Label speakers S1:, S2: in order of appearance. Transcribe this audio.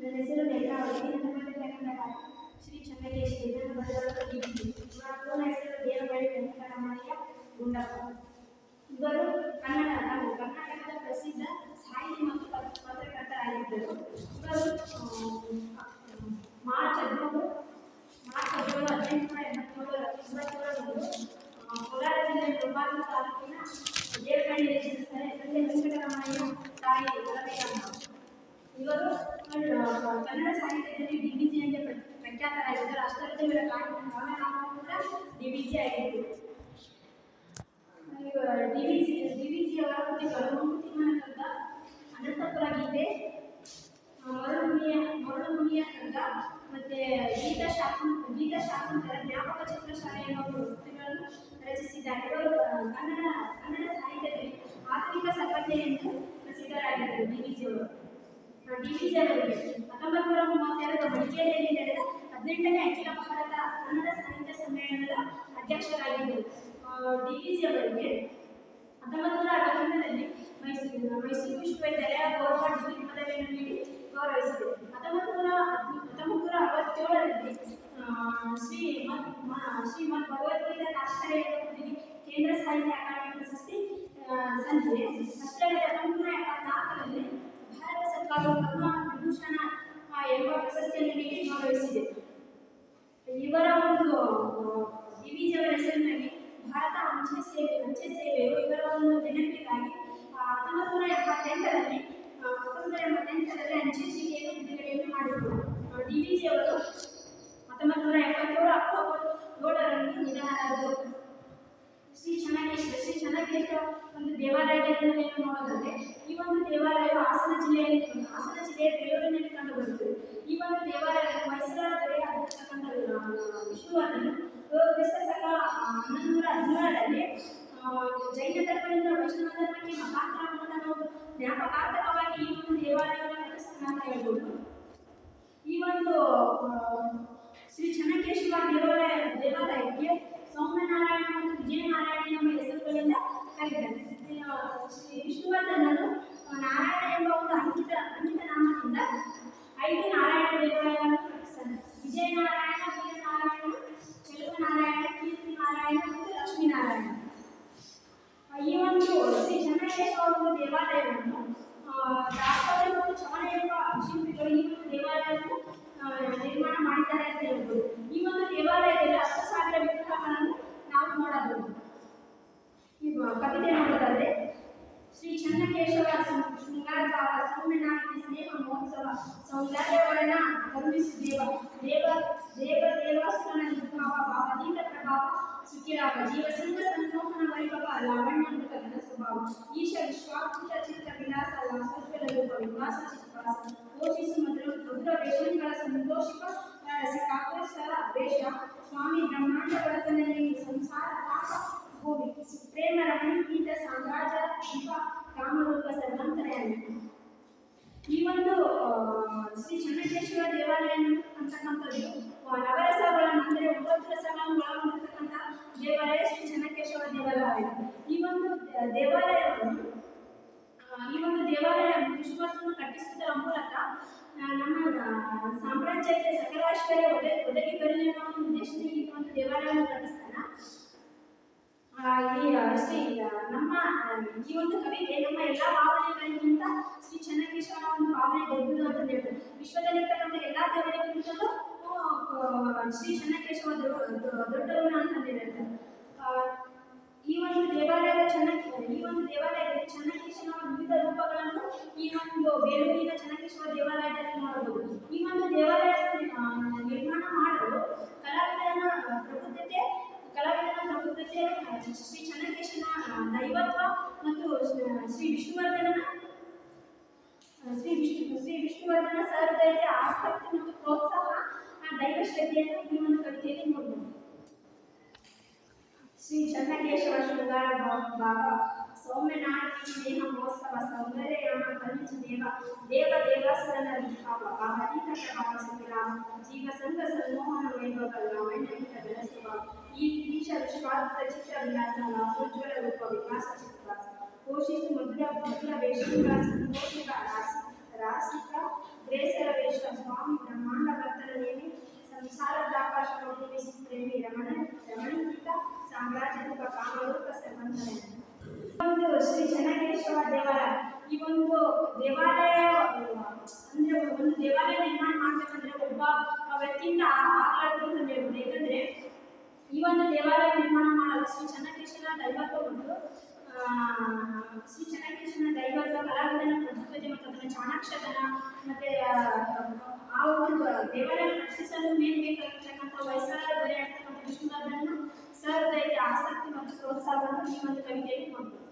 S1: ನನ್ನ ಹೆಸರು ನೇತ್ರಾವತಿ ನನ್ನ ಮನೆ ಕನ್ನಡ ಶ್ರೀ ಚನ್ನಕೇಶ್ ಇದನ್ನು ಬರೆದವರು ಡಿವಿಜಿ ಇವರ ಪೂರ್ಣ ಹೆಸರು ದೇವಗಳಿ ವೆಂಕಟರಮಣಯ್ಯ ಗುಂಡಪ್ಪ ಇವರು ಕನ್ನಡ ನಾವು ಕರ್ನಾಟಕದ ಪ್ರಸಿದ್ಧ ಸಾಹಿತಿ ಮತ್ತು ಪತ್- ಪತ್ರಕರ್ತರಾಗಿದ್ದರು ಇವರು ಆ, ಮಾರ್ಚ್ ಹದಿಮೂರು ಮಾರ್ಚ್ ಹದಿನೇಳು ಹದಿನೆಂಟುನೂರ ಎಂಬತ್ತೇಳು ಎಂಬತ್ತೇಳರಂದು ಆ, ಕೋಲಾರ ಜಿಲ್ಲೆ ಮುಳಬಾಗಿಲು ತಾಲೂಕಿನ ಕನ್ನಡ ಸಾಹಿತ್ಯದಲ್ಲಿ ಡಿವಿಜಿ ಅಂತ ಪ್ರ- ಪ್ರಖ್ಯಾತರಾಗಿದ್ದರು ಅಷ್ಟರಲ್ಲದೆ ಇವರ ಕಾವ್ಯನಾಮ ಕೂಡ ಡಿವಿಜಿ ಆಗಿತ್ತು ಡಿವಿಜಿ ಡಿವಿಜಿ ಅವರ ಕೃತಿಗಳು ಮಂಕುತಿಮ್ಮನ ಕಗ್ಗ ಅನಂತಪುರ ಗೀತೆ ಆ, ಮರುಳುಮುನಿಯ ಮರುಳುಮುನಿಯ ಕಗ್ಗ ಮತ್ತೆ ಗೀತಾ ಶಾಕುಂ ಗೀತಾ ಶಾಕುಂತರ ಜ್ಞಾಪಕ ಚಿತ್ರಶಾಲೆ ಎಂಬ ಕೃತಿಗಳನ್ನು ರಚಿಸಿದ್ದಾರೆ ಇವರು ಆ, ಕನ್ನಡ ಕನ್ನಡ ಸಾಹಿತ್ಯದಲ್ಲಿ ಆಧುನಿಕ ಸರ್ವಜ್ಞ ಎಂದು ಪ್ರಸಿದ್ಧರಾಗಿದ್ದರು ಡಿವಿಜಿ ಅವರು ಡಿವಿಜಿ ಅವರಿಗೆ ಹತ್ತೊಂಬತ್ತು ನೂರ ಮೂವತ್ತೆರಡು ಮಡಿಕೇರಿಯಲ್ಲಿ ನಡೆದ ಹದಿನೆಂಟನೇ ಅಖಿಲ ಭಾರತ ಕನ್ನಡ ಸಾಹಿತ್ಯ ಸಮ್ಮೇಳನದ ಅಧ್ಯಕ್ಷರಾಗಿದ್ದರು ಡಿವಿಜಿ ಅವರಿಗೆ ಹತ್ತೊಂಬತ್ತು ನೂರ ಅರವತ್ತೊಂದರಲ್ಲಿ ಮೈಸೂರು ಮೈಸೂರು ವಿಶ್ವವಿದ್ಯಾಲಯ ಗೌರವ ಡಿಗ್ರಿ ಪದವಿಯನ್ನು ನೀಡಿ ಗೌರವಿಸಿದೆ. ಹತ್ತೊಂಬತ್ತು ನೂರ ಹತ್ತೊಂಬತ್ತು ನೂರ ಅರವತ್ತೇಳರಲ್ಲಿ ಶ್ರೀಮದ್ ಶ್ರೀಮದ್ ಭಗವದ್ಗೀತಾ ತಾತ್ಪರ್ಯ ಕೇಂದ್ರ ಸಾಹಿತ್ಯ ಅಕಾಡೆಮಿ ಪ್ರಶಸ್ತಿ ಸಂದಿದೆ ಅಷ್ಟಲ್ಲದೆ ಹತ್ತೊಂಬತ್ತು ನೂರ ಎಪ್ಪತ್ನಾಲ್ಕರಲ್ಲಿ ಭಾರತ ಸರ್ಕಾರವು ಪದ್ಮ ವಿಭೂಷಣ ಆ, ಎಂಬ ಪ್ರಶಸ್ತಿಯನ್ನು ನೀಡಿ ಗೌರವಿಸಿದೆ ಇವರ ಒಂದು ಡಿವಿಜಿ ಅವರ ಹೆಸರಿನಲ್ಲಿ ಭಾರತ ಅಂಚೆ ಸೇವೆ, ಅಂಚೆ ಸೇವೆಯು ಇವರ ಒಂದು ನೆನಪಿಗಾಗಿ ಹತ್ತೊಂಬತ್ತು ನೂರ ಎಪ್ಪತ್ತೆಂಟರಲ್ಲಿ ಹತ್ತೊಂಬತ್ತು ನೂರ ಎಂಬತ್ತೆಂಟರಲ್ಲಿ ಅಂಚೆ ಚೀಟಿಯನ್ನು ಬಿಡುಗಡೆಯನ್ನು ಮಾಡಿದರು. ಅವರು ಹತ್ತೊಂಬತ್ತು ನೂರ ಎಪ್ಪತ್ತೇಳು ಅಕ್ಟೋಬರ್ ಏಳರಂದು ನಿಧನರಾದರು. ಶ್ರೀ ಚನ್ನಕೇಶ್ವರ ಶ್ರೀ ಚನ್ನಕೇಶ್ವರ ಒಂದು ದೇವಾಲಯದಲ್ಲಿ ನೀವು ನೋಡೋದಾದ್ರೆ ಈ ಒಂದು ದೇವಾಲಯವು ಹಾಸನ ಜಿಲ್ಲೆಯಲ್ಲಿ, ಹಾಸನ ಜಿಲ್ಲೆಯ ಬೇಲೂರಿನಲ್ಲಿ ಕಂಡುಬರುತ್ತದೆ ಈ ಒಂದು ದೇವಾಲಯವನ್ನು ಮೈಸೂರ ದೊರೆಯಾಗಿರ್ತಕ್ಕಂಥ ವಿಷ್ಣುವರ್ಧನ ಕ್ರಿಸ್ತ ಶಕ ಹನ್ನೊಂದೂರ ಹದಿನೇಳರಲ್ಲಿ ಜೈನ ಧರ್ಮದಿಂದ ವೈಷ್ಣವ ಧರ್ಮಕ್ಕೆ ಮತಾಂತರಗೊಂಡ ಒಂದು ಜ್ಞಾಪಕಾರ್ಥಕವಾಗಿ ಈ ಒಂದು ದೇವಾಲಯವನ್ನು ಅಂತ ಹೇಳ್ಬೋದು. ಈ ಒಂದು ಶ್ರೀ ಚನ್ನಕೇಶವ ದೇವಾಲಯ ದೇವಾಲಯಕ್ಕೆ ಸೌಮ್ಯನಾರಾಯಣ ಮತ್ತು ವಿಜಯನಾರಾಯಣ ಎಂಬ ಹೆಸರುಗಳಿಂದ ಆ, ಶ್ರೀ ವಿಷ್ಣುವರ್ಧನರು ನಾರಾಯಣ ಎಂಬ ಒಂದು ಅಂಕಿತ ಅಂಕಿತ ನಾಮದಿಂದ ಐದು ನಾರಾಯಣ ದೇವಾಲಯಗಳನ್ನು ಕಟ್ಟಿಸ್ತಾರೆ ವಿಜಯನಾರಾಯಣ ಆ, ಈ ಒಂದು ಶ್ರೀ ಚೆನ್ನಕೇಶವ ಒಂದು ದೇವಾಲಯವನ್ನು ದಾಸವಾಳ ಮತ್ತು ಎಂಬ ಶಿಲ್ಪಿಗಳು ಈ ಒಂದು ದೇವಾಲಯವನ್ನು ನಿರ್ಮಾಣ ಮಾಡಿದ್ದಾರೆ ಅಂತ ಹೇಳ್ಬೋದು. ಈ ಒಂದು ದೇವಾಲಯದಲ್ಲಿ ಹತ್ತು ಸಾವಿರ ವಿಗ್ರಹಗಳನ್ನು ನಾವು ನೋಡಬಹುದು. ಈಗ ಕವಿತೆ ನೋಡೋದಾದ್ರೆ ಶ್ರೀ ಚನ್ನಕೇಶವ ಶೃಂಗಾರ ಭಾವ ಸೌಮ್ಯನಾಗಿ ಸ್ನೇಹ ಮಹೋತ್ಸವ ಸೌಂದರ್ಯ ವರ್ಣ ಕರುಣಿಸಿ ದೇವ ಸುಖಿರಾಗ ಜೀವ ಸಂಘ ಸಂಮೋಹನ ವೈಭವ ಲಾವಣ್ಯ ಮೃಗ ಘನ ಸ್ವಭಾವ ಈಶ ವಿಶ್ವಾಕೃತ ಚಿತ್ರ ವಿಲಾಸ ಲಾಸೋಜ್ವಲ ರೂಪ ವಿಕಾಸ ಚಿತ್ವಾಸ ಪೋಷಿಸು ಮಧುರ ಮಧುರ ವೇಷಗಳ ಸಂತೋಷಿಕ ಕಾಕೇಶ್ವರ ವೇಷ ಸ್ವಾಮಿ ಬ್ರಹ್ಮಾಂಡ ಬಡತನಲ್ಲಿ ಸಂಸಾರ ಮೂಲಕ ನಮ್ಮ ಸಾಮ್ರಾಜ್ಯಕ್ಕೆ ಸಕಲ ಐಶ್ವರ್ಯ ಒದಗಿ ಬರಲಿ ಅನ್ನೋ ಒಂದು ಉದ್ದೇಶದಲ್ಲಿ ಈ ಒಂದು ದೇವಾಲಯವನ್ನು ಕಟ್ಟಿಸ್ತಾನ. ಈ ಶ್ರೀ ನಮ್ಮ ಈ ಒಂದು ಕವಿತೆ ನಮ್ಮ ಎಲ್ಲ ಭಾವನೆಗಳಿಗಿಂತ ಶ್ರೀ ಚೆನ್ನಕೇಶವನ ಒಂದು ಭಾವನೆ ದೊಡ್ಡದು ಅಂತ ಹೇಳ್ತಾರೆ. ವಿಶ್ವದಲ್ಲಿರ್ತಕ್ಕಂಥ ಎಲ್ಲ ದೇವರಿಗಿಂತಲೂ ಶ್ರೀ ಚೆನ್ನಕೇಶವ ದೊಡ್ಡವನ ಅಂತ ಹೇಳ್ತಾರೆ. ಈ ಒಂದು ದೇವಾಲಯದ ಚೆನ್ನ ಈ ಒಂದು ದೇವಾಲಯದಲ್ಲಿ ಚೆನ್ನಕೇಶವನ ವಿವಿಧ ರೂಪಗಳನ್ನು ಈ ಒಂದು ಬೇಲೂರಿನ ಚೆನ್ನಕೇಶವ ದೇವಾಲಯದಲ್ಲಿ ನೋಡಬಹುದು. ಈ ಒಂದು ದೇವಾಲಯವನ್ನು ನಿರ್ಮಾಣ ಮಾಡಲು ಕಲಾವಿದನ ಪ್ರಬುದ್ಧತೆ ಕಲಾವಿದನ ಪ್ರಬುದ್ಧತೆ ಶ್ರೀ ಚೆನ್ನಕೇಶನ ದೈವತ್ವ ಮತ್ತು ಶ್ರೀ- ವಿಷ್ಣುವರ್ಧನನ ಶ್ರೀ ವಿಷ್ಣು, ಶ್ರೀ ವಿಷ್ಣುವರ್ಧನ ಸಹೃದಯತೆ, ಆಸಕ್ತಿ ಮತ್ತು ಪ್ರೋತ್ಸಾಹ ದೈವ ಶ್ರದ್ಧೆಯನ್ನು ಈ ಒಂದು ಕವಿತೆಯಲ್ಲಿ ನೋಡಬಹುದು. ಶ್ರೀ ಚನ್ನಕೇಶವ ಶೃಂಗಾರ ಭಾ- ಭಾವ ಸೌಮ್ಯನಾಯಕಿ ಸ್ನೇಹ ಮಹೋತ್ಸವ ಸೌಂದರ್ಯ ಯಾಮ ಕರುಣಿಸಿ ದೇವ ದೇವ ದೇವಾಸುರನ ವಿಭಾವ ಭಾವತೀತ ಪ್ರಭಾವ ಸಂಗ್ರಾಮ ಜೀವ ಸಂಘ ಸನ್ಮೋಹನ ವೈಭವ ಲಾವಣ್ಯಹಿತ ಬೆಳಸುವ ಈ ಈಶ ವಿಶ್ವಾರ್ಥ ಚಿತ್ರ ವಿಲಾಸ ಲಾಸೋಜ್ವಲ ರೂಪ ವಿಕಾಸ ಚಿತ್ರಾಸ ಪೋಷಿಸು ಮಧುರ ಮಧುರ ವೇಷಗಳ ಸಂತೋಷಿಕ ಚೆನ್ನಕೇಶವ ದೇವಾಲಯ. ಈ ಒಂದು ದೇವಾಲಯ ಅಂದ್ರೆ ಒಂದು ದೇವಾಲಯ ನಿರ್ಮಾಣ ಮಾಡ್ಬೇಕಂದ್ರೆ ಒಬ್ಬ ವ್ಯಕ್ತಿಯಿಂದ ಆಗ್ಲಾರ್ದು ಅಂತ ಹೇಳ್ಬೋದು. ಯಾಕಂದ್ರೆ ಈ ಒಂದು ದೇವಾಲಯ ನಿರ್ಮಾಣ ಮಾಡಲು ಶ್ರೀ ಚನ್ನಕೇಶ್ವರ ದೈವತ್ವ ಒಂದು ಶ್ರೀ ಚನ್ನಕೇಶನ ದೈವತ್ವ ಕಲಾವಿದನ ಪ್ರತಿಭೆ ಮತ್ತು ಅದರ ಚಾಣಾಕ್ಷತನ ಮತ್ತೆ ಆ, ಒಂದು ದೇವಾಲಯ ರಕ್ಷಿಸಲು ಮೇನ್ ಬೇಕಾಗಿರ್ತಕ್ಕಂಥ ವಯಸ್ಸಾದ ದೊರೆ ವಿಷ್ಣುವರ್ಧನ ಸಹೃದಯತೆ ಆಸಕ್ತಿ ಮತ್ತು ಪ್ರೋತ್ಸಾಹವನ್ನು ಈ ಒಂದು ಕವಿತೆಯಲ್ಲಿ ನೋಡ್ಬೋದು